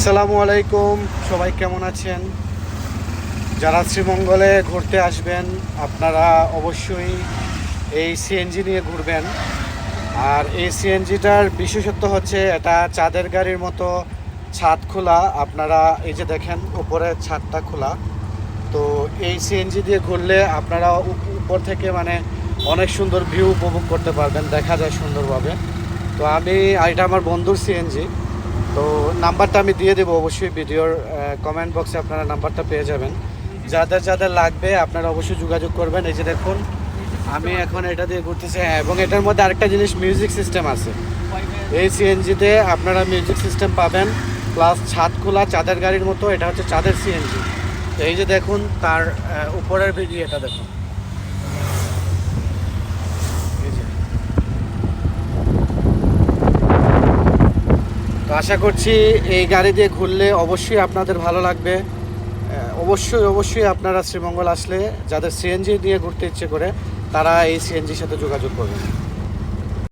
আসসালামু আলাইকুম, সবাই কেমন আছেন? যারা শ্রীমঙ্গলে ঘুরতে আসবেন, আপনারা অবশ্যই এই সিএনজি নিয়ে ঘুরবেন। আর এই সিএনজিটার বিশেষত্ব হচ্ছে, এটা চাঁদের গাড়ির মতো ছাদ খোলা। আপনারা এই যে দেখেন উপরে ছাদটা খোলা। তো এই সিএনজি দিয়ে ঘুরলে আপনারা উপর থেকে মানে অনেক সুন্দর ভিউ উপভোগ করতে পারবেন, দেখা যায় সুন্দরভাবে। তো আমি এটা আমার বন্ধুর সিএনজি তো নাম্বারটা আমি দিয়ে দেবো অবশ্যই ভিডিওর কমেন্ট বক্সে আপনারা নাম্বারটা পেয়ে যাবেন। যাদের যাদের লাগবে আপনারা অবশ্যই যোগাযোগ করবেন। এই যে দেখুন, আমি এখন এটা দিয়ে ঘুরতেছি। হ্যাঁ এবং এটার মধ্যে আরেকটা জিনিস মিউজিক সিস্টেম আছে। এই সিএনজিতে আপনারা মিউজিক সিস্টেম পাবেন প্লাস ছাদ খোলা, চাঁদের গাড়ির মতো, এটা হচ্ছে চাঁদের সিএনজি এই যে দেখুন, তার উপরের ভিডিও এটা দেখুন এই যে। তো আশা করছি এই গাড়ি দিয়ে ঘুরলে অবশ্যই আপনাদের ভালো লাগবে। অবশ্যই অবশ্যই আপনারা শ্রীমঙ্গল আসলে যাদের সিএনজি দিয়ে ঘুরতে ইচ্ছে করে, তারা এই সিএনজির সাথে যোগাযোগ করবেন।